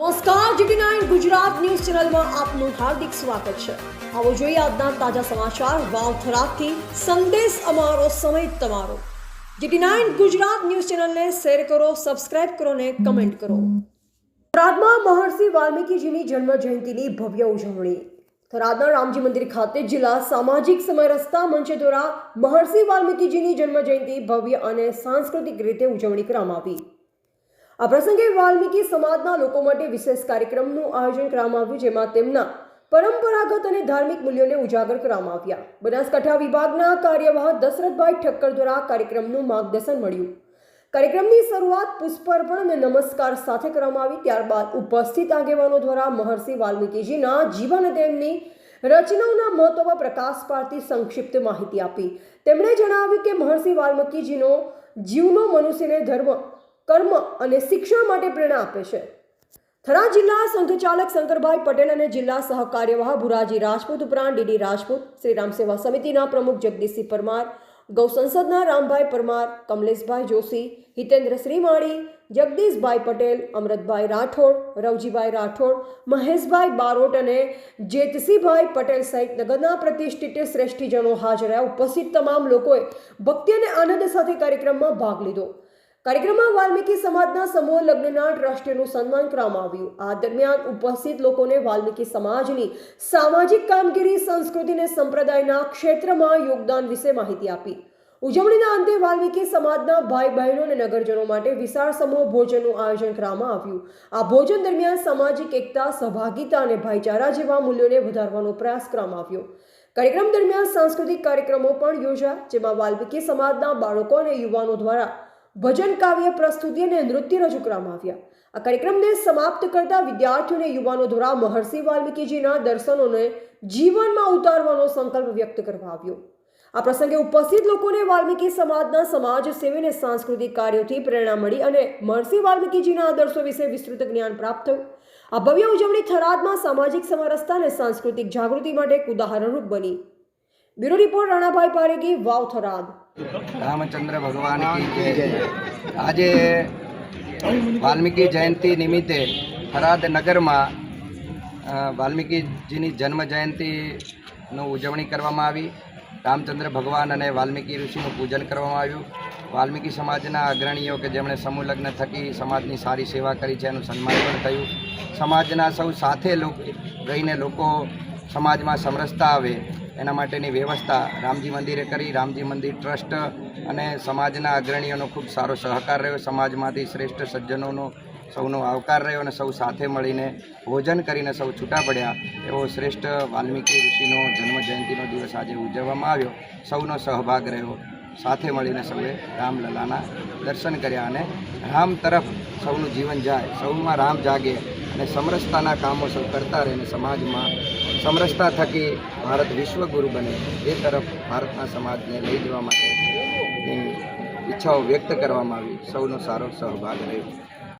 નમસ્કાર GT nine Gujarat news ચેનલમાં આપનું હાર્દિક સ્વાગત છે. આવો જોઈએ આજના તાજા સમાચાર વાવથરાથી. સંદેશ અમારો, સમય તમારો. જીટી નાઇન ગુજરાત ન્યૂઝ ચેનલને શેર કરો, સબસ્ક્રાઇબ કરો ને કમેન્ટ કરો. થરાદમાં મહર્ષિ વાલ્મીકીજીની જન્મ જયંતિની ભવ્ય ઉજવણી. થરાદના રામજી મંદિર ખાતે જિલ્લા સામાજિક સમય રસ્તા મંચ દ્વારા મહર્ષિ વાલ્મીકીજીની જન્મ જયંતિ ભવ્ય અને સાંસ્કૃતિક રીતે ઉજવણી કરવામાં આવી. આ પ્રસંગે વાલ્મીકી સમાજના લોકો માટે વિશેષ કાર્યક્રમનું આયોજન કરવામાં આવ્યું, જેમાં તેમના પરંપરાગત અને ધાર્મિક મૂલ્યોને ઉજાગર કરવામાં આવ્યા. બનાસકાંઠા વિભાગના કાર્યવાહ દશરથભાઈ ઠક્કર દ્વારા કાર્યક્રમનું માર્ગદર્શન મળ્યું. કાર્યક્રમની શરૂઆત પુષ્પાર્પણ અને નમસ્કાર સાથે કરવામાં આવી, ત્યારબાદ ઉપસ્થિત આગેવાનો દ્વારા મહર્ષિ વાલ્મીકીજીના જીવન તેમની રચનાઓના મહત્વ પર પ્રકાશ પાડતી સંક્ષિપ્ત માહિતી આપી. તેમણે જણાવ્યું કે મહર્ષિ વાલ્મીકીજીનો જીવનો મનુષ્યને ધર્મ કર્મ અને શિક્ષણ માટે પ્રેરણા આપે છે. થરા જિલ્લા સંઘચાલક શંકરભાઈ પટેલ અને જિલ્લા સહકાર્યવાહ ભુરાજી રાજપૂત ઉપરાંત ડીડી રાજપૂત, શ્રીરામ સેવા સમિતિના પ્રમુખ જગદીશસિંહ પરમાર, ગૌ સંસદના રામભાઈ પરમાર, કમલેશભાઈ જોશી, હિતેન્દ્ર શ્રીમાળી, જગદીશભાઈ પટેલ અમૃતભાઈ રાઠોડ, રવજીભાઈ રાઠોડ, મહેશભાઈ બારોટ અને જેતસિંહભાઈ પટેલ સહિત નગરના પ્રતિષ્ઠિત શ્રેષ્ઠીજનો હાજર રહ્યા. ઉપસ્થિત તમામ લોકોએ ભક્તિ અને આનંદ સાથે કાર્યક્રમમાં ભાગ લીધો. કાર્યક્રમમાં વાલ્મીકી સમાજના સમૂહ લગ્નના ટ્રસ્ટીનું સન્માન કરવામાં આવ્યું. આ દરમિયાન ઉપસ્થિત લોકોને વાલ્મીકી સમાજની સામાજિક કામગીરી, સંસ્કૃતિ અને સંપ્રદાયના ક્ષેત્રમાં યોગદાન વિશે માહિતી આપી. ઉજવણીના અંતે વાલ્મીકી સમાજના ભાઈ બહેનો અને નગરજનો માટે વિશાળ સમૂહ ભોજનનું આયોજન કરવામાં આવ્યું. આ ભોજન દરમિયાન સામાજિક એકતા, સહભાગિતા અને ભાઈચારા જેવા મૂલ્યોને વધારવાનો પ્રયાસ કરવામાં આવ્યો. કાર્યક્રમ દરમિયાન સાંસ્કૃતિક કાર્યક્રમો પણ યોજાયા, જેમાં વાલ્મીકી સમાજના બાળકો અને યુવાનો દ્વારા ભજન કાવ્ય પ્રસ્તુતિ અને નૃત્ય રજૂ કરવામાં આવ્યા. આ કાર્યક્રમને સમાપ્ત કરતા વિદ્યાર્થીઓ અને યુવાનો દ્વારા મહર્ષિ વાલ્મીકીજીના દર્શનોને જીવનમાં ઉતારવાનો સંકલ્પ વ્યક્ત કરવા આવ્યો. આ પ્રસંગે ઉપસ્થિત લોકોને વાલ્મીકી સમાજના સમાજ સેવી અને સાંસ્કૃતિક કાર્યોથી પ્રેરણા મળી અને મહર્ષિ વાલ્મીકીજીના આદર્શો વિશે વિસ્તૃત જ્ઞાન પ્રાપ્ત થયું. આ ભવ્ય ઉજવણી થરાદમાં સામાજિક સમરસતા અને સાંસ્કૃતિક જાગૃતિ માટે એક ઉદાહરણરૂપ બની. Bureau report Ranabhai Paregi Vav Tharad. Ramchandra ભગવાન કી જય. આજે વાલ્મીકી જયંતિ નિમિત્તે થરાદ નગરમાં વાલ્મીકીજીની જન્મ જયંતિનું ઉજવણી કરવામાં આવી. રામચંદ્ર ભગવાન અને વાલ્મીકી ઋષિનું પૂજન કરવામાં આવ્યું. વાલ્મીકી સમાજના અગ્રણીઓ કે જેમણે સમૂહ લગ્ન થકી સમાજની સારી સેવા કરી છે એનું સન્માન પણ થયું. સમાજના સૌ સાથે રહીને લોકો સમાજમાં સમરસતા આવે, એના માટેની વ્યવસ્થા રામજી મંદિરે કરી. રામજી મંદિર ટ્રસ્ટ અને સમાજના અગ્રણીઓનો ખૂબ સારો સહકાર રહ્યો. સમાજમાંથી શ્રેષ્ઠ સજ્જનોનો સૌનો આવકાર રહ્યો અને સૌ સાથે મળીને ભોજન કરીને સૌ છૂટા પડ્યા. એવો શ્રેષ્ઠ વાલ્મીકી ઋષિનો જન્મજયંતિનો દિવસ આજે ઉજવવામાં આવ્યો. સૌનો સહભાગ રહ્યો. સાથે મળીને સૌએ રામલલાના દર્શન કર્યા અને રામ તરફ સૌનું જીવન જાય. સૌમાં રામ જાગે. અને સમરસતાના કામો કરતા રહીને સમાજમાં સમરસતા થકી ભારત વિશ્વગુરુ બને એ તરફ ભારતના સમાજને લઈ જવા માટે ઈચ્છાઓ વ્યક્ત કરવામાં આવી. સૌનો સારો સહભાગ રહ્યો.